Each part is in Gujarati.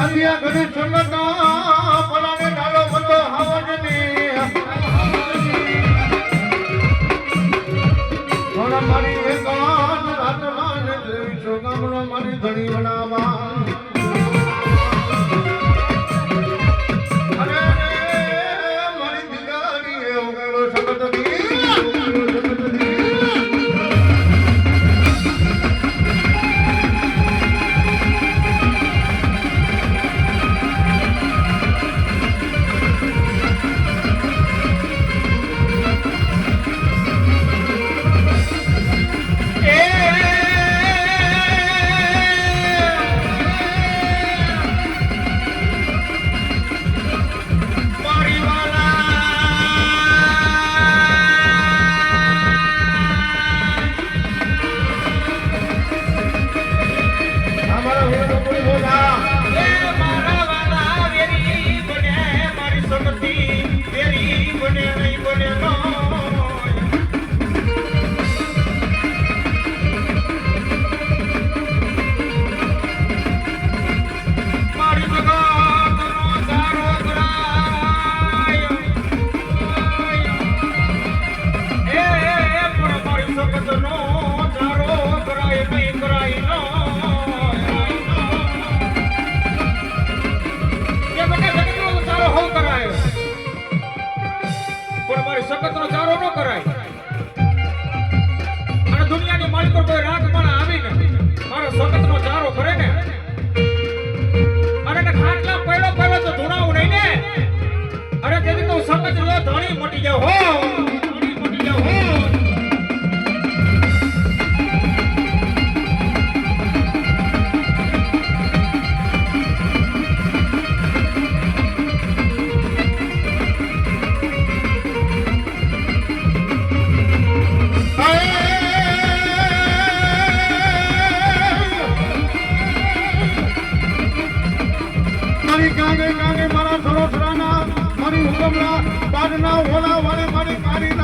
আলিয়া গণেশ সংগঠন Vai.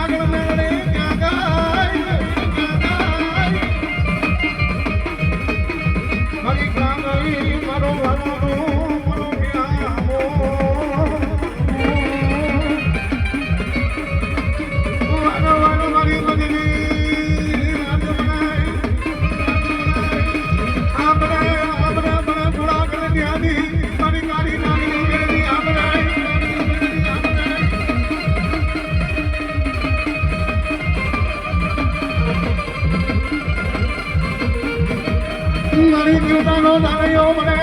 મારી દેવતાનો દાણયો મને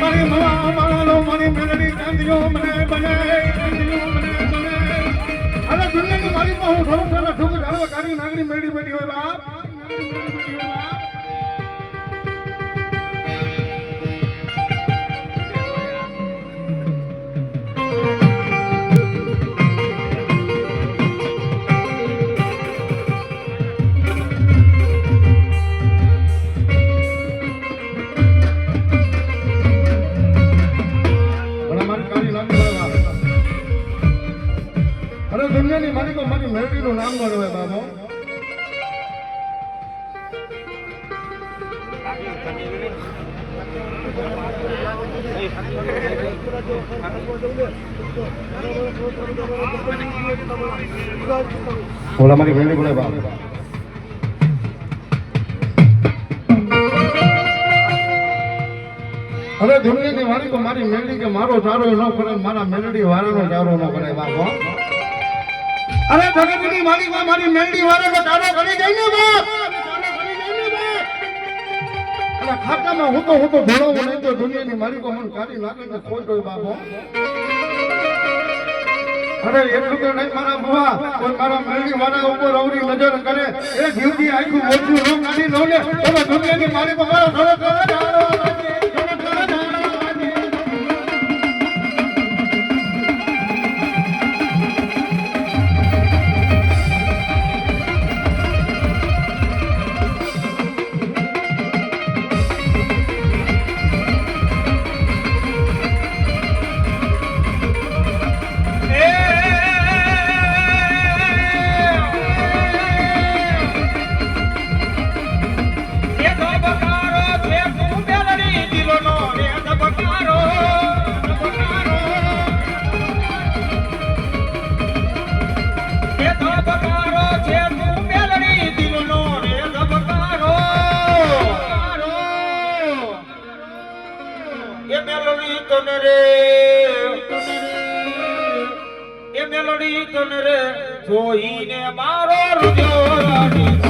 મારી મલા માળાનો મારી અરે દુનિયાની મારી હું સૌ સૌ ખૂબ ધારવા નાગરી મેળવી બેઠી હોય બાપ બ્રાહ્મણ હોય બાબો. બોલા મારી ભેળી બોલે બાબા હવે દુનિયાની વાણી તો મારી મેળડી કે મારો ચારો ન કરે મારા મેળડી વાળાનો ચારો ન કરે બાપો અરે જગતની માલિક મારી મેલડી વાળો તો તારો કરી ગઈ ને બાપ? અને ખાતામાં હું તો હું તો ભોળો નહીં તો દુનિયાની માલિકો મને કાઢી નાખે તો કોઈ કોઈ બાપો અરે, એટલું તો નહીં મારા બુવા કોઈ મારા મેલડી વાળા ઉપર અવરી નજર કરે. એ જીવની આખું ઓછું રોગ કાઢી દઉં ને તમે દુનિયાની માલિકો મારો ઘરે કરે તને રે એ મેલડી તને રે જોઈને મારો રુજો રાણી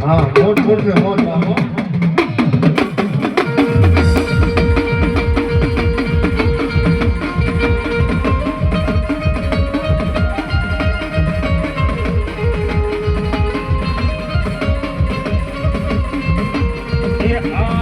હા મોટ મોટ મોટ બાપો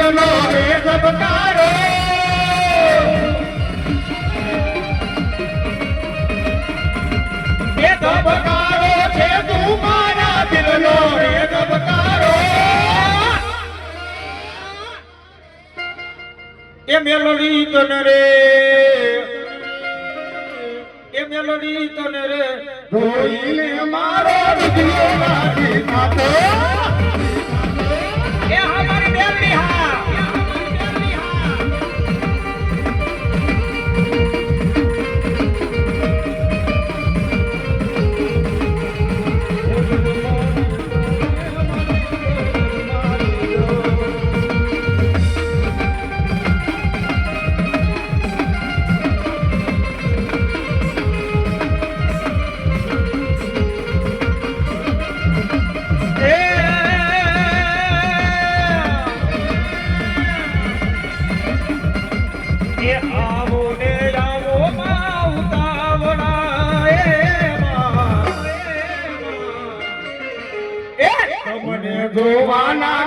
દિલનો રે ધબકારો એ ધબકારો છે તું મારા દિલનો રે. ધબકારો એ મેલોડી તને રે એ મેલોડી તને રે. જોઈને મારો રુધિરો મારી ખાતો એ